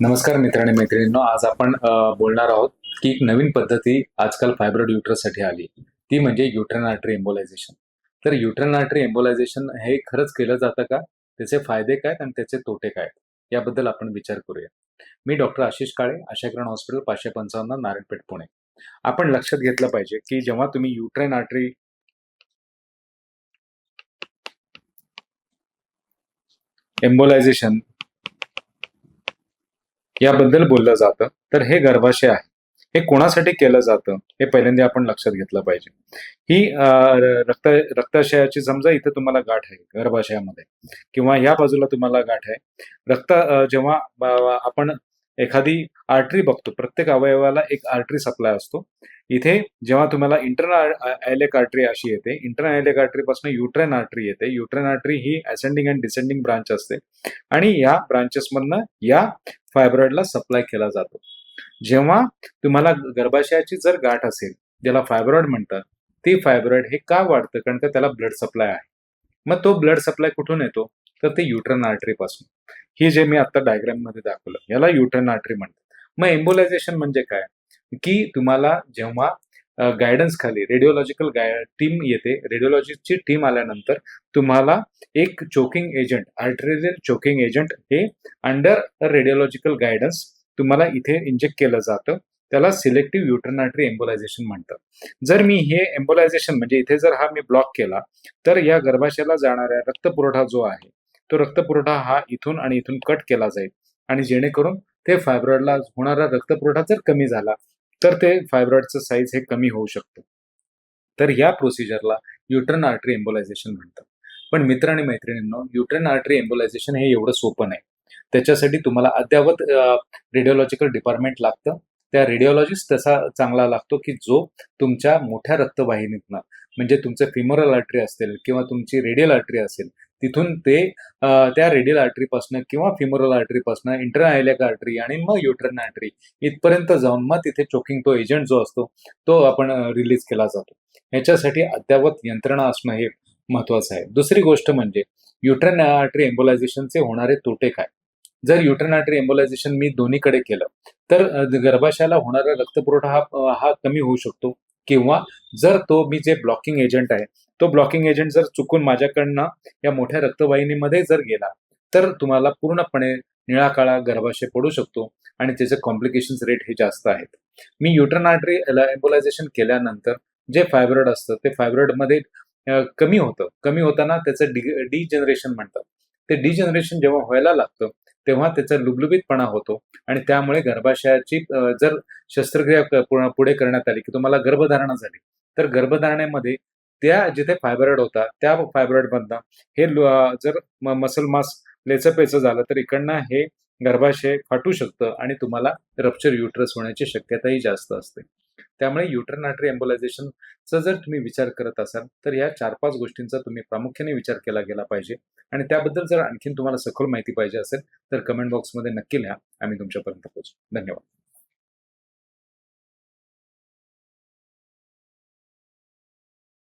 नमस्कार मित्रांनी मैत्रिणींनो आज आपण बोलणार आहोत की एक नवीन पद्धती आजकाल फायब्रॉइड युट्रससाठी आली. ती म्हणजे युट्रन आर्टरी एम्बोलायझेशन तर युट्रन आर्टरी एम्बोलायझेशन हे खरंच केलं जातं का? त्याचे फायदे काय आणि त्याचे तोटे काय? याबद्दल आपण विचार करूया. मी डॉक्टर आशिष काळे आशाकिरण हॉस्पिटल पाचशे पंचावन्न नारायणपेठ पुणे. आपण लक्षात घेतलं पाहिजे की जेव्हा तुम्ही युट्रेन आर्टरी एम्बोलायझेशन याबद्दल बोललं जातं. तर हे गर्भाशय आहे. हे कोणासाठी केलं जातं? हे पहिल्यांदा आपण लक्षात घेतलं पाहिजे. ही रक्त रक्ताशयाची समजा इथं तुम्हाला गाठ आहे गर्भाशयामध्ये. किंवा या बाजूला तुम्हाला गाठ आहे. रक्त जेव्हा आपण एखादी आर्टरी बघतो. प्रत्येक अवयवाला एक आर्टरी सप्लाय असतो. इथे जेव्हा तुम्हाला इंटरनल आयलेक आर्टरी अशी येते इंटरनल आयलेक आर्टरी पासून युट्रेन आर्टरी येते. युट्रेन आर्टरी ही असेंडिंग अँड डिसेंडिंग ब्रांच असते. आणि या ब्रांचेसमधनं या फायब्रॉइडला सप्लाय केला जातो. जेव्हा तुम्हाला गर्भाशयाची जर गाठ असेल ज्याला फायब्रॉइड म्हणतात ती फायब्रॉइड हे का वाढतं? कारण का त्याला ब्लड सप्लाय आहे. मग तो ब्लड सप्लाय कुठून येतो? तर ते युट्रन आर्टरी पासून. ही जे मी आता डायग्राममध्ये दाखवलं याला युट्रन आर्टरी म्हणतात. मग एम्बोलायझेशन म्हणजे काय? की तुम्हाला जेव्हा गायडन्स खाली रेडिओलॉजिकल टीम येते रेडिओलॉजीची टीम आल्यानंतर तुम्हाला एक choking agent arterial choking agent हे अंडर रेडिओलॉजिकल गायडन्स तुम्हाला इथे इंजेक्ट केलं जातं. त्याला सिलेक्टिव्ह युट्रनाटरी एम्बोलायझेशन म्हणतात. जर मी हे एम्बोलायझेशन म्हणजे इथे जर हा मी ब्लॉक केला तर या गर्भाशयाला जाणाऱ्या रक्तपुरवठा जो आहे तो रक्तपुरवठा हा इथून आणि इथून कट केला जाईल. आणि जेणेकरून ते फायब्रॉइडला होणारा रक्तपुरवठा जर कमी झाला तर ते फायब्रॉइडचं साईज हे कमी होऊ शकतं. तर या प्रोसिजरला युट्रन आर्टरी एम्बोलायझेशन म्हणतात. पण मित्र आणि मैत्रिणींनो युट्रन आर्टरी एम्बोलायझेशन हे एवढं सोपं नाही. त्याच्यासाठी तुम्हाला अद्यावत रेडिओलॉजिकल डिपार्टमेंट लागतं. त्या रेडिओलॉजिस्ट तसा चांगला लागतो की जो तुमच्या मोठ्या रक्तवाहिनीतनं म्हणजे तुमचं फिमोरल आर्टरी असेल किंवा तुमची रेडियल आर्टरी असेल तिथून ते त्या रेडियल आर्टरीपासनं किंवा फिमोरल आर्टरीपासनं इंटरनायलिक आर्टरी आणि मग युट्रन आर्टरी इथपर्यंत जाऊन मग तिथे चोकिंग तो एजंट जो असतो तो आपण रिलीज केला जातो. ह्याच्यासाठी अद्यावत यंत्रणा असणं हे महत्वाचं आहे. दुसरी गोष्ट म्हणजे युट्रन आर्टरी एम्बोलायझेशनचे होणारे तोटे काय? जर युट्रन आर्टरी एम्बोलायझेशन मी दोन्हीकडे केलं तर गर्भाशयाला होणारा रक्तपुरवठा हा हा कमी होऊ शकतो. किंवा जर तो मी जे ब्लॉकिंग एजंट आहे तो ब्लॉकिंग एजंट जर चुकून माझ्याकडनं या मोठ्या रक्तवाहिनीमध्ये जर गेला तर तुम्हाला पूर्णपणे निळा काळा गर्भाशय पडू शकतो आणि त्याचे कॉम्प्लिकेशन रेट हे जास्त आहेत. मी युटर्न आर्टरी एम्बोलायझेशन केल्यानंतर जे फायब्रॉइड असतं ते फायब्रॉइडमध्ये कमी होतं. कमी होताना त्याचं डी डी जनरेशन म्हणतात. ते डी जनरेशन जेव्हा व्हायला लागतं तेव्हा त्याचा लुबलुबीतपणा होतो. आणि त्यामुळे गर्भाशयाची जर शस्त्रक्रिया पुढे करण्यात आली की तुम्हाला गर्भधारणा झाली तर गर्भधारणेमध्ये त्या जिथे फायब्रॉइड होता त्या फायब्रॉइडमधनं हे जर मसल मास लेचपेचं झालं तर इकडनं हे गर्भाशय फाटू शकतं आणि तुम्हाला रप्चर युट्रस होण्याची शक्यताही जास्त असते. त्यामुळे युट्रन एम्बोलायझेशनचा जर तुम्ही विचार करत असाल तर या चार पाच गोष्टींचा तुम्ही प्रामुख्याने विचार केला गेला पाहिजे. आणि त्याबद्दल जर आणखीन तुम्हाला सखोल माहिती पाहिजे असेल तर कमेंट बॉक्समध्ये नक्की लिहा. आम्ही तुमच्यापर्यंत पोहोचू. धन्यवाद.